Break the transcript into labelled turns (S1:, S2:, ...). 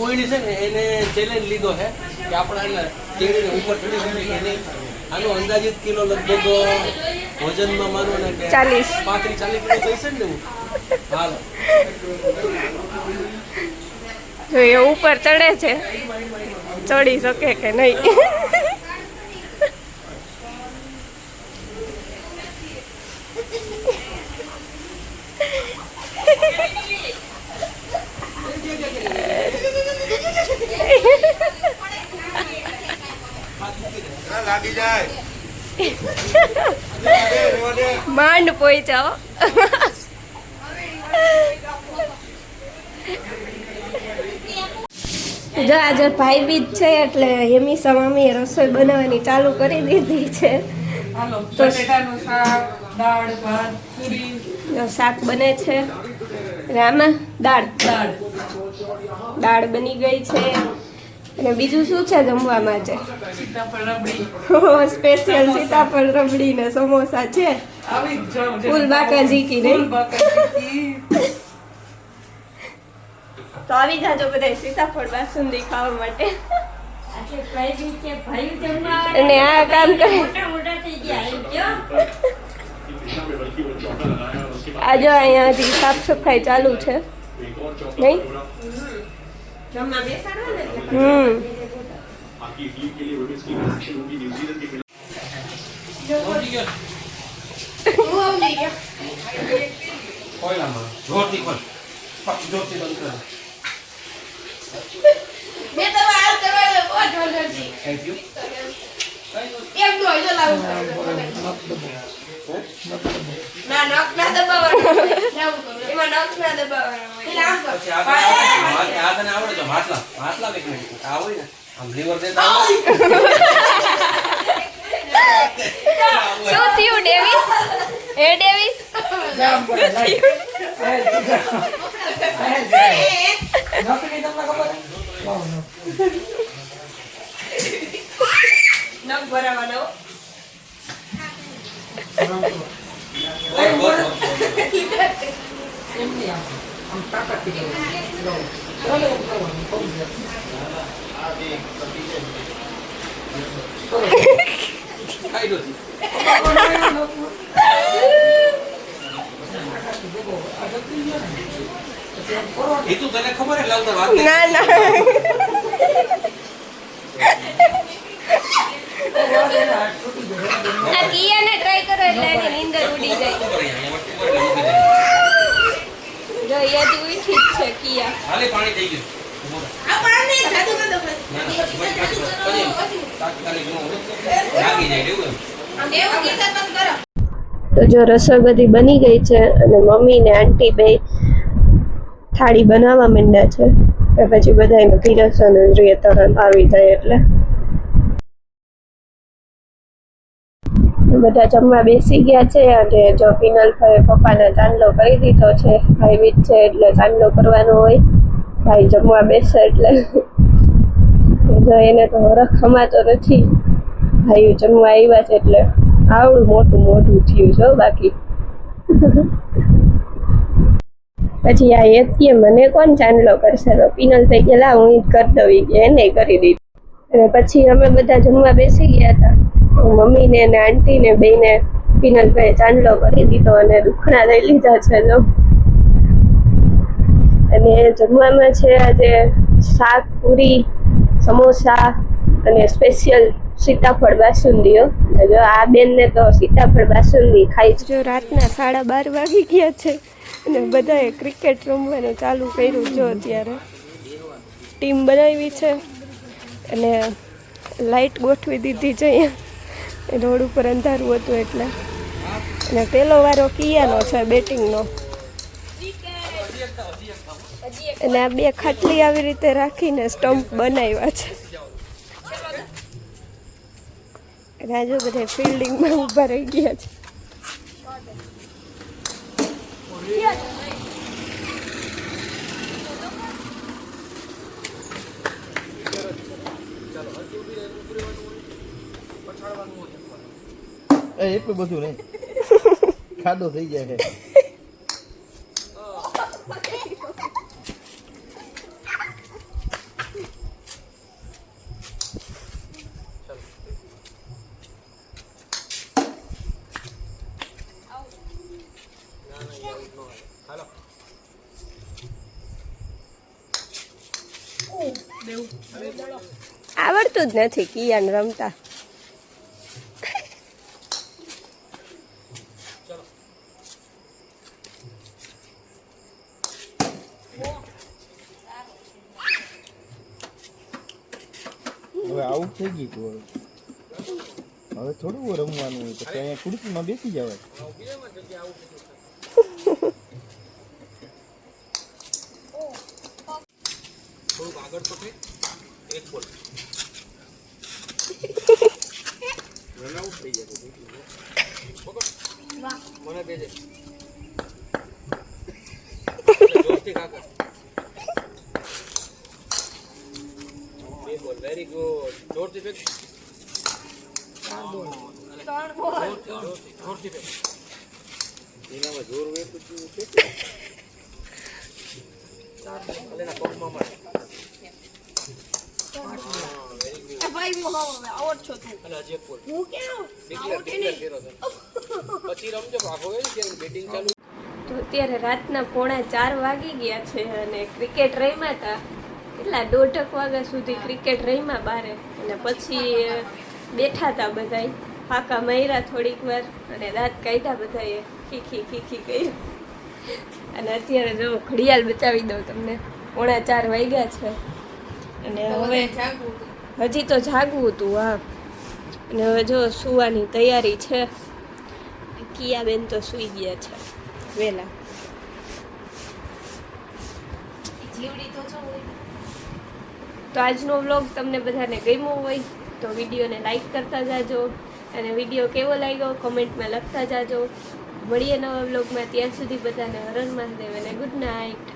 S1: કોઈની છે ને એને ચેલેન્જ લીધો છે કે આપણા કેળીને ઉપર ચડી શકે નહીં. આનો અંદાજિત કિલો લગભગ વજનમાં માનો ને કે
S2: ચાલીસ.
S1: પાંત્રીસ ચાલીસ કિલો થઈ છે ને એવું? હાલ.
S2: જો એ ઉપર ચડે છે ચડી શકે કે નહીં
S3: લાગી જાય
S2: માંડ પહોંચાઓ જો આજે ભાઈ બીજ છે એટલે હેમી સમામી રસોઈ બનાવવાની ચાલુ કરી દીધી છે. તો-
S4: શાક દાળ ભાત પૂરી.
S2: જો શાક બને છે. રામા દાળ.
S4: દાળ.
S2: દાળ બની ગઈ છે. અને બીજું શું છે જમવામાં છે?
S4: સીતાફળ રબડી.
S2: સ્પેશિયલ સીતાફળ રબડી ને સમોસા છે.
S4: આવી જ જાવ
S2: ફૂલ બાકાજી જીકી નહીં? તો આવી જાજો બધા સીતાફળ બાસુંદી ખાવા માટે. અને આ કામ કરે. આજે અહીંયા સાફ સફાઈ ચાલુ છે. નહીં? હમ.
S1: પહોંચી ગયો કોયલામાં જોરથી ખોલ જોરથી બંધ કર થેન્ક યુ પછી આ તને આ તને આવડે તો માટલા માટલા એક મિનિટ આ હોય ને આમ લીવર દેતા આવડે?
S2: શું થયું ડેવિસ હે ડેવિસ
S4: નોકરી તમને ખબર
S2: નખ ભરાવાનો
S1: બોલ, બોલ, બોલ.
S4: એમની આમ આમ તાકાતથી કરવાનું. ચાલો એવું કરવાનું બહુ જ.
S1: ખાઈ દો એ તું તને ખબર એટલે આવતા વાત નહીં.
S2: ના ના આ કિયાને ટ્રાય કરો એટલે એની નીંદર ઉડી જાય. જો હજી ઉઠી છે કિયા
S1: હાલે પાણી થઈ ગયું ના. તાત્કાલિક ન. લાગી જાય.
S2: તો જો રસોઈ બધી બની ગઈ છે અને મમ્મી ને આંટી બે થાળી બનાવવા માંડ્યા છે તો પછી બધાને પીરસવાનું જોઈએ તરત આવી જાય એટલે બધા જમવા બેસી ગયા છે અને જો પિનલ ભાઈ પપ્પાને ચાંદલો કરી દીધો છે, ભાઈ બીજ છે એટલે ચાંદલો કરવાનો હોય. ભાઈ જમવા બેસે એટલે. જો એને તો હરખ ખમાતો નથી. ભાઈ જમવા આવ્યા છે એટલે આવડું મોટું મોઢું થયું છે બાકી. પછી આ એતીએ મને કોણ ચાંદલો કરશે? તો પિનલ થઈ ગયેલા હું જ કરી દઉં એને કરી દીધું. અને પછી અમે બધા જમવા બેસી ગયા હતા. મમ્મીને ને આંટીને બેને પિનલભાઈ ચાંદલો કરી દીધો અને દુખણા લઈ લીધા છે લો અને જમવામાં છે આજે શાક, પૂરી, સમોસા અને સ્પેશિયલ સીતાફળ બાસુંદીઓ જો આ બેનને તો સીતાફળ બાસુંદી ખાઈ જો રાતના સાડા બાર વાગી ગયા છે અને બધાએ ક્રિકેટ રમવાનું ચાલુ કર્યું જો અત્યારે. ટીમ બનાવી છે અને લાઇટ ગોઠવી દીધી છે અહીંયા. રોડ ઉપર અંધારું હતું એટલે. અને પેલો વારો કિયાનો છે, બેટિંગનો. અને આ બે ખાટલી આવી રીતે રાખીને સ્ટમ્પ બનાવ્યા છે. રાજુ બધા ફિલ્ડિંગમાં ઊભા રહી ગયા છે.
S3: એ એટલું બધું નહીં. ખાડો થઈ જાય છે.
S2: આવડતું જ નથી કિયાન રમતા.
S3: હવે આવું થઈ ગયું તું હવે. હવે થોડું રમવાનું હોય તો અહીંયા ખુરશીમાં બેસી જવાય.
S1: થોડુંક આગળ તો એક બોલ રન થઈ જાય મને દેજે જોરથી કાકા બે બોલ વેરી એનામાં જોર હોય તો. ચાર એના પગમાં પછી રમજો ભાગો બેટિંગ ચાલુ.
S2: તો અત્યારે રાતના પોણા ચાર વાગી ગયા છે અને ક્રિકેટ રમ્યા હતા. એટલા દોઢક વાગ્યા સુધી ક્રિકેટ રમ્યા બારે. અને પછી બેઠા હતા બધાય. ફાકા માર્યા થોડીક વાર. અને દાંત કાઢ્યા બધાએ. ખીખી ખીખી કર્યું. અને અત્યારે જો ઘડિયાળ બચાવી દઉં તમને. પોણા ચાર વાગ્યા છે. અને હવે હજી તો જાગવું હતું હા. અને હવે જો સુવાની તૈયારી છે. કિયાબેન તો સૂઈ ગયા છે વહેલા તો આજનો વ્લોગ તમને બધાને ગમ્યો હોય તો વિડીયોને લાઈક કરતા જાજો અને વીડિયો કેવો લાગ્યો કોમેન્ટમાં લખતા જાજો. મળીએ નવા વ્લોગમાં ત્યાં સુધી બધાને હરણ મહાદેવ અને ગુડ નાઇટ